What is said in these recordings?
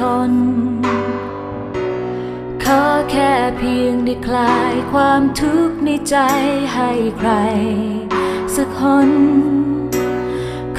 ทน ขอแค่เพียงได้คลายความทุกข์ในใจให้ใคร สักคน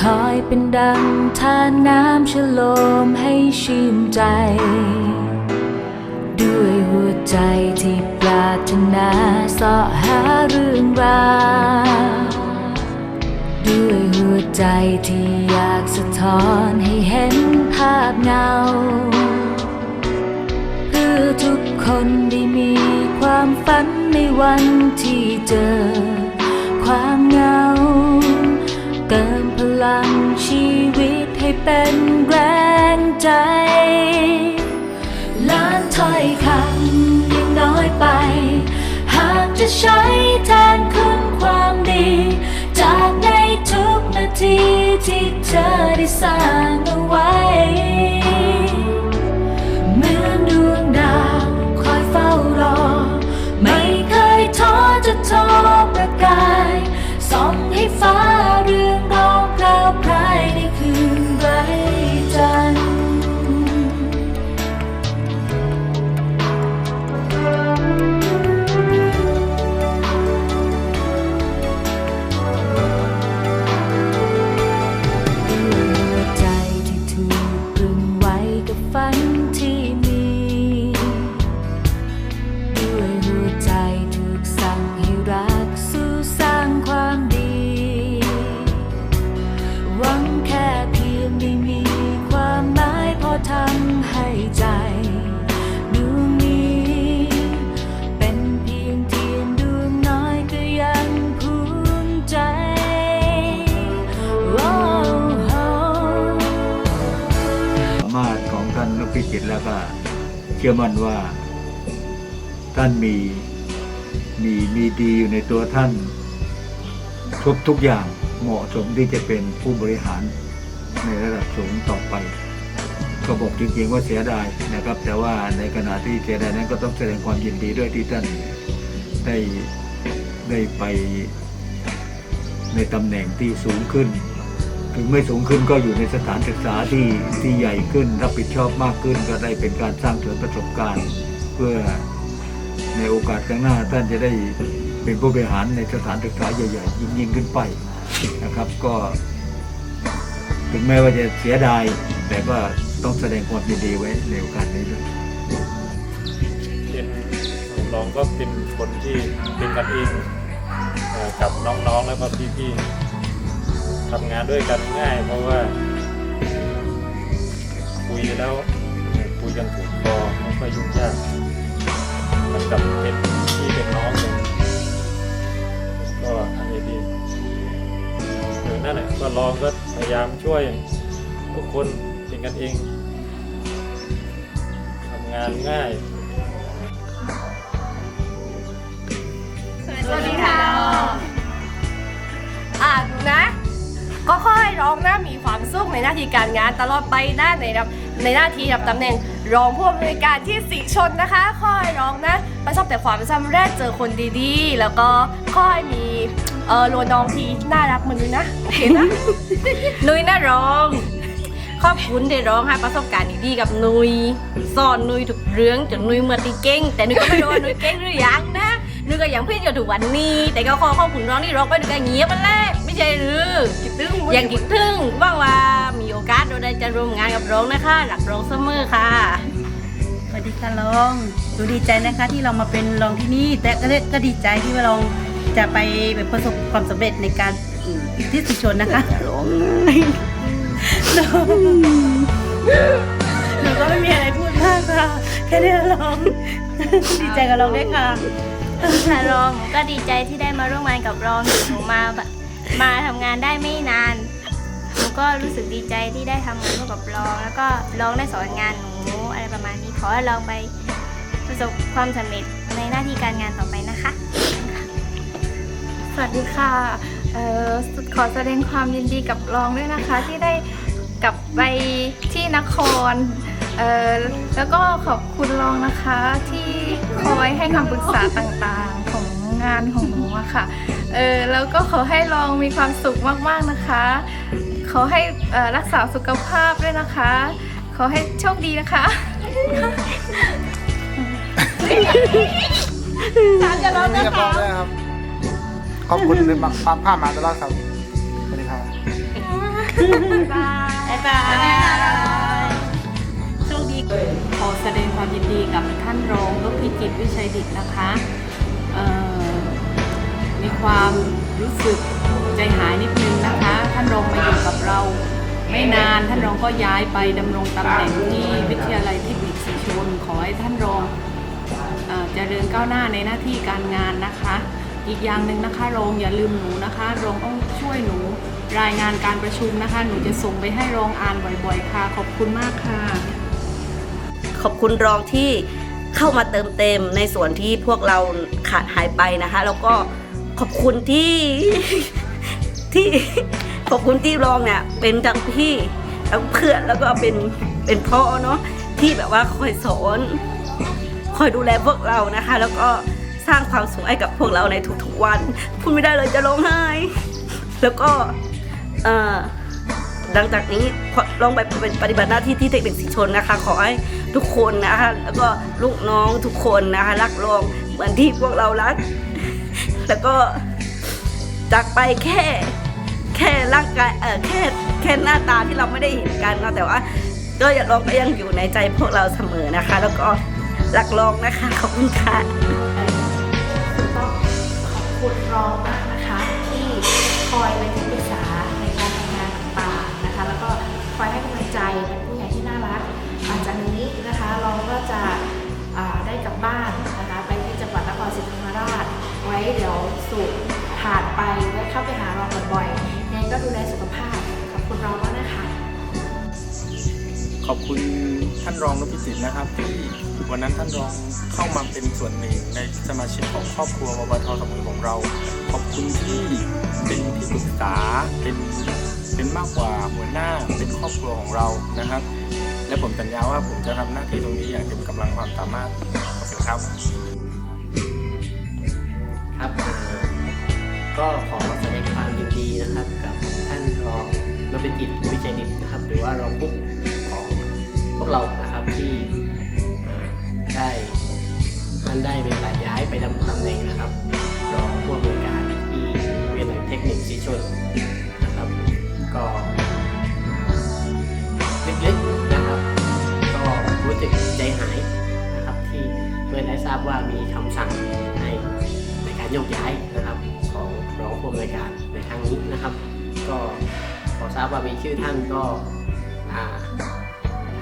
คอยเป็นดังทานน้ำฉโลมให้ชื่นใจ ด้วยหัวใจที่ปรารถนาสาะหาเรื่องราวด้วยหัวใจที่อยากสะท้อนให้เห็นาพเงา เพื่อทุกคนได้มีความฝันในวันที่เจอ ความเหงา เติมพลังชีวิตให้เป็นแรงใจ ล้านถ้อยคำยังน้อยไป หากจะใช้แทนคุณความดี จากในทุกนาทีที่เธอได้สร้าง ชื่อมั่นว่า ท่านมีมีมีดีอยู่ในตัวท่านทุกทุกอย่างเหมาะสมที่จะเป็นผู้บริหารในระดับสูงต่อไป ก็บอกจริงๆว่าเสียดายนะครับ แต่ว่าในขณะที่เสียดายนั้นก็ต้องแสดงความยินดีด้วยที่ท่านได้ได้ไปในตำแหน่งที่สูงขึ้น ถึงไม่สูงขึ้นก็อยู่ในสถานศึกษาที่ที่ใหญ่ขึ้น รับผิดชอบมากขึ้นก็ได้เป็นการสร้างเสริมประสบการณ์ เพื่อในโอกาสข้างหน้าท่านจะได้เป็นผู้บริหารในสถานศึกษาใหญ่ๆยิ่งยิ่งขึ้นไปนะครับก็ ถึงแม้ว่าจะเสียดาย แต่ก็ต้องแสดงความยินดีไว้ในโอกาสนี้ด้วยเป็นน้องก็เป็นคนที่เป็นกันเองกับน้องๆแล้วก็พี่ๆ ทำงานด้วยกันง่าย เพราะว่า คุยแล้วคุยกันถูกคอไม่ค่อยยุ่งยากมันกับเป็นพี่เป็นน้องเลยก็อันนี้ดีเออนั่นแหละก็ลองก็พยายามช่วยทุกคนเป็นกันเองทำงานง่าย ร้องนะมีความสุขในหน้าที่การงานตลอดไปนะในรับในหน้าที่รับตำแหน่งรองผู้อำนวยการที่สีชนนะคะค่อยร้องนะประสบแต่ความสำเร็จเจอคนดีๆ แล้วก็ค่อยมีเออโรน้องที่น่ารักเหมือนนุ้ยนะเห็นนะนุ้ยน่าร้องขอบคุณที่ร้องให้ประสบการณ์ดีๆกับนุยสอนนุยทุกเรื่องจนนุยเมื่อตีเก่ง แต่นุยก็ไม่รู้ว่านุยเก่งหรือยังนะนุยก็ยังเพิ่งอยู่ถึงวันนี้ แต่ก็ขอขอบคุณร้องที่ร้องไปด้วยกันเงียบมันแหละ ไม่ใช่หรือคิดถึงยังคิดถึงว่างว่ามีโอกาสเราได้จะร่วมงานกับร้องนะคะหลักร้องเสมอค่ะ สวัสดีค่ะรองดูดีใจนะคะที่เรามาเป็นรองที่นี่ แต่ก็ได้ก็ดีใจที่ว่าเราจะไปแบบประสบความสำเร็จในการอืมที่สุชนนะคะร้องหนูหนูก็ไม่มีอะไรพูดมากค่ะแค่นี้ร้องดีใจกับเราด้วยค่ะ ค่ะรองหนูก็ดีใจที่ได้มาร่วมงานกับรองหนูมาแบบ มาทำงานได้ไม่นานหนูก็รู้สึกดีใจที่ได้ทำงานร่วมกับรอง แล้วก็รองได้สอนงานหนูอะไรประมาณนี้ขอให้รองไปประสบความสำเร็จในหน้าที่การงานต่อไปนะคะ สวัสดีค่ะเออขอแสดงความยินดีกับรองด้วยนะคะ ที่ได้กลับไปที่นครเออแล้วก็ขอบคุณรองนะคะที่คอยให้คำปรึกษาต่างๆ งงานของหนูอะค่ะ เออแล้วก็ขอให้ลองมีความสุขมากๆนะคะ ขอให้เอ่อรักษาสุขภาพด้วยนะคะ ขอให้โชคดีนะคะจะร้องนะคะครับ ขอบคุณในความภาพมาตลอดครับสวัสดีครับ บ๊ายบายโชคดีขอแสดงความยินดีกับท่านรองนพพิจิตรวิชัยดิตนะคะเอ่อมี ความรู้สึกใจหายนิดนึงนะคะ ท่านรองมาอยู่กับเรา ไม่นานท่านรองก็ย้ายไปดำรงตำแหน่งที่วิทยาลัยเทคนิคศรีชนขอให้ท่านรองเอ่อเจริญก้าวหน้าในหน้าที่การงานนะคะ อีกอย่างหนึ่งนะคะรองอย่าลืมหนูนะคะรองต้องช่วยหนูรายงานการประชุมนะคะ หนูจะส่งไปให้รองอ่านบ่อย ๆ ค่ะ ขอบคุณมากค่ะ ขอบคุณรองที่เข้ามาเติมเต็มในส่วนที่พวกเราขาดหายไปนะคะ แล้วก็ ขอบคุณที่ ที่ขอบคุณที่รองเนี่ย เป็นทั้งพี่ทั้งเพื่อนแล้วก็เป็นเป็นพ่อเนาะที่แบบว่าคอยสอนคอยดูแลพวกเรานะคะ แล้วก็สร้างความสุขให้กับพวกเราในทุกๆวันพูดไม่ได้เลยจะร้องไห้แล้วก็เอ่อหลังจากนี้ลองไปเป็นปฏิบัติหน้าที่ที่เทคนิคสีชนนะคะ ขอให้ทุกคนนะคะแล้วก็ลูกน้องทุกคนนะคะรักรองเหมือนที่พวกเรารัก แล้วก็จากไปแค่แค่ร่างกายเออแค่แค่หน้าตาที่เราไม่ได้เห็นกันเนาะแต่ว่าก็อย่ารองก็ยังอยู่ในใจพวกเราเสมอนะคะ แล้วก็รักรองนะคะขอบคุณค่ะ คุณท่านรองนพิจิตรนะครับที่วันนั้นท่านรองเข้ามาเป็นส่วนหนึ่งในสมาชิกของครอบครัวมบทสมุยของเรา ขอบคุณที่เป็นที่ปรึกษาเป็นเป็นมากกว่าหัวหน้าเป็นครอบครัวของเรานะครับ และผมสัญญาว่าผมจะทำหน้าที่ตรงนี้อย่างเต็มกำลังความสามารถขอบคุณครับ ครับก็ขอแสดงความยินดีนะครับกับท่านรองนพจิตวิจัยดิตนะครับ หรือว่ารองผู้ของพวก เรานะครับที่ได้ท่านได้เป็นรายย้ายไปดำตำแหน่งนะครับรองผู้อำนวยการที่วิทยาลัยเทคนิคศรีชนนะครับ ก็เลึกๆนะครับ ก็รู้สึกใจหายนะครับ ที่เมื่อได้ทราบว่ามีคำสั่งให้ในการโยกย้ายนะครับ ของรองผู้อำนวยการในครั้งนี้นะครับ ก็พอทราบว่ามีชื่อท่านก็อ่า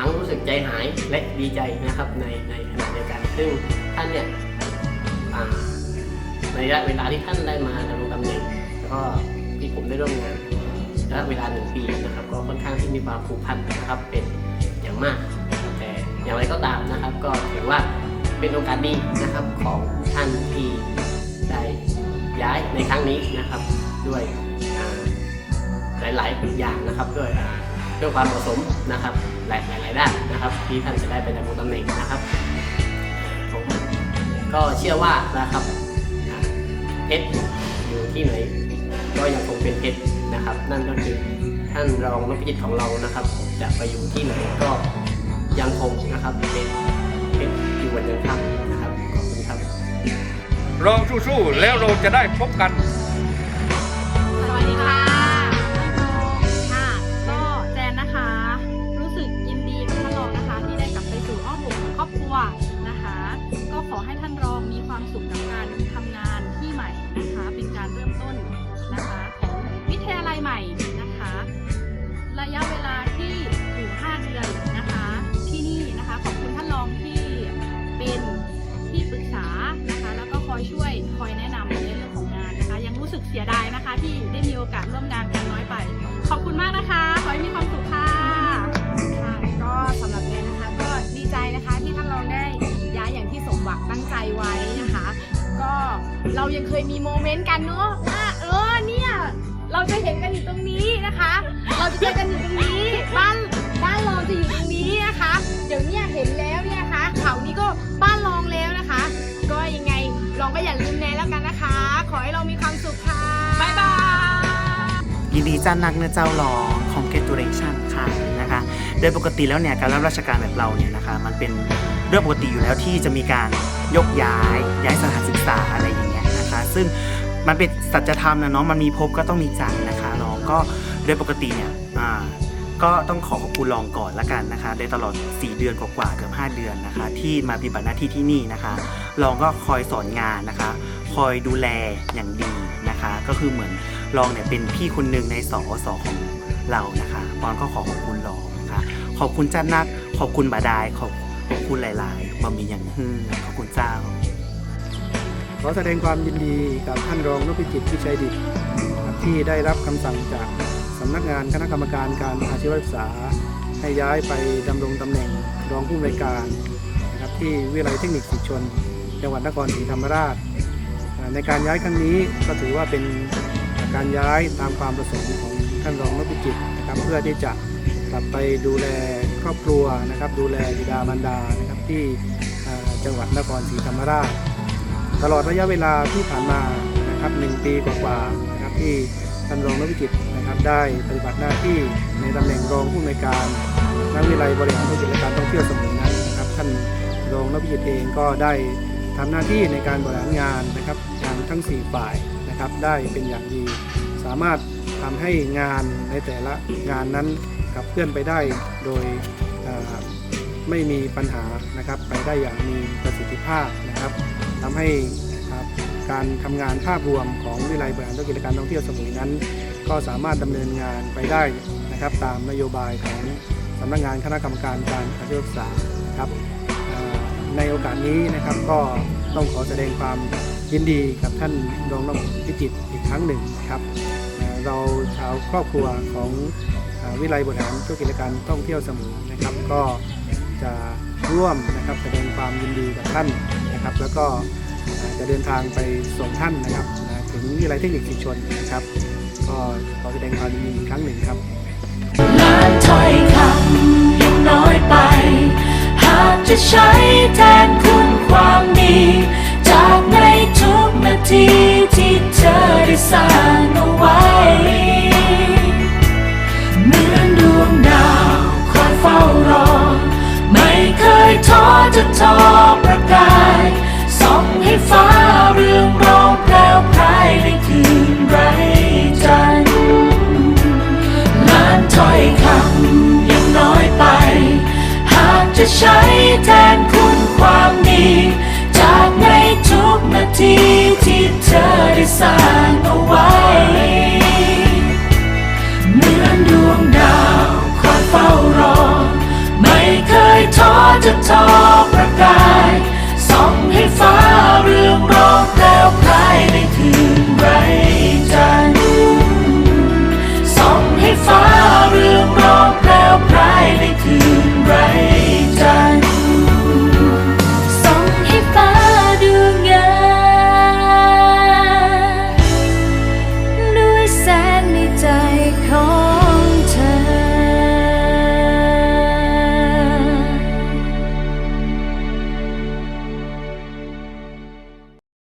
ทั้งรู้สึกใจหายและดีใจนะครับในในขณะเดียวกันซึ่งท่านเนี่ยในระยะเวลาที่ท่านได้มาดำรงตำแหน่งแล้วก็ที่ผมได้ร่วมงานระยะเวลาหนึ่งปีนะครับ ก็ค่อนข้างที่มีความผูกพันนะครับเป็นอย่างมากแต่อย่างไรก็ตามนะครับ ก็ถือว่าเป็นโอกาสดีนะครับของท่านที่ได้ย้ายในครั้งนี้นะครับด้วยอ่าหลายๆอย่างนะครับด้วย ด้วยความเหมาะสมนะครับ หลายหลายด้านนะครับ ที่ท่านจะได้ไปดำรงตำแหน่งนะครับผมก็เชื่อว่านะครับเพชรอยู่ที่ไหนก็ยังคงเป็นเพชรนะครับ นั่นก็คือท่านรองนพจิตของเรานะครับ จะไปอยู่ที่ไหนก็ยังคงนะครับเป็นเพชรอยู่วันยังค่ำนะครับขอบคุณครับรองสู้ๆแล้วเราจะได้พบกัน นะคะที่ได้มีโอกาสร่วมงานกันน้อยไป ขอบคุณมากนะคะ ขอให้มีความสุขค่ะค่ะก็สำหรับแนนนะคะ ก็ดีใจนะคะที่ท่านเราได้ย้ายอย่างที่สมหวังตั้งใจไว้นะคะ ก็เรายังเคยมีโมเมนต์กันเนาะว่าเออเนี่ยเราจะเห็นกันอยู่ตรงนี้นะคะ เราจะเจอกันอยู่ตรงนี้ ดีจ้านักเนื้อเจ้ารอง congratulation ค่ะนะคะโดยปกติแล้วเนี่ยการรับราชการแบบเราเนี่ยนะคะมันเป็นเรื่องปกติอยู่แล้วที่จะมีการยกย้ายย้ายสถานศึกษาอะไรอย่างเงี้ยนะคะซึ่งมันเป็นสัจธรรมนะเนาะมันมีภพก็ต้องมีจายนะคะรองก็โดยปกติเนี่ยอ่าก็ต้องขอขอบคุณรองก่อนละกันนะคะในตลอด 4 เดือนกว่าๆเกือบ5 เดือนนะคะ ที่มาปฏิบัติหน้าที่ที่นี่นะคะรองก็คอยสอนงานนะคะ คอยดูแลอย่างดี นะคะ ก็คือเหมือนรองเนี่ยเป็นพี่คนหนึ่งในสอสอของเรานะคะปอนก็ขอขอบคุณรองนะคะ ขอบคุณจ้านัก ขอบคุณบาดายขอบขอบคุณหลายๆมามีอย่างฮือขอบคุณเจ้า ขอแสดงความยินดีกับท่านรองนพิจิตพิชัยดิตที่ได้รับคำสั่งจากสำนักงานคณะกรรมการการอาชีวศึกษา ให้ย้ายไปดำรงตำแหน่งรองผู้อำนวยการนะครับที่วิทยาลัยเทคนิคศิชน จังหวัดนครศรีธรรมราช ในการย้ายครั้งนี้ก็ถือว่าเป็นการย้ายตามความประสงค์ของท่านรองนพจิตนะครับเพื่อที่จะกลับไปดูแลครอบครัวนะครับ ดูแลบิดามารดานะครับที่จังหวัดนครศรีธรรมราช ตลอดระยะเวลาที่ผ่านมานะครับหนึ่งปีกว่าๆนะครับที่ท่านรองนพจิตนะครับได้ปฏิบัติหน้าที่ในตำแหน่งรองผู้อำนวยการนักวิทยาลัยบริหารธุรกิจและการท่องเที่ยวสมุยนั้นนะครับท่านรองนพจิตเองก็ได้ทำหน้าที่ในการบริหารงานนะครับ ทางทั้ง 4 ฝ่ายนะครับได้เป็นอย่างดี สามารถทำให้งานในแต่ละงานนั้นขับเคลื่อนไปได้โดยไม่มีปัญหานะครับไปได้อย่างมีประสิทธิภาพนะครับทำให้การทำงานภาพรวมของวิไลบริหารธุรกิจการท่องเที่ยวสมุยนั้น ก็สามารถดำเนินงานไปได้นะครับตามนโยบายของสำนักงานคณะกรรมการการอาชีวศึกษาครับในโอกาสนี้นะครับก็ ต้องขอแสดงความยินดีกับท่านรองนพพิจิตรอีกครั้งหนึ่งครับ เราชาวครอบครัวของวิไลบริหารธุรกิจการท่องเที่ยวสมุยนะครับ ก็จะร่วมนะครับแสดงความยินดีกับท่านนะครับ แล้วก็จะเดินทางไปส่งท่านนะครับถึงวิทยาลัยเทคนิคศรีชนนะครับ ก็ขอแสดงความยินดีอีกครั้งหนึ่งครับล้านถ้อยคำยังน้อยไป หากจะใช้แทนคุณความ จากในทุกนาทีที่เธอได้สร้างเอาไว้เหมือนดวงดาวคอยเฝ้ารอ ไม่เคยท้อจะทอ สร้างเอาไว้ เหมือนดวงดาวคอยเฝ้ารอ ไม่เคยท้อจะท้อ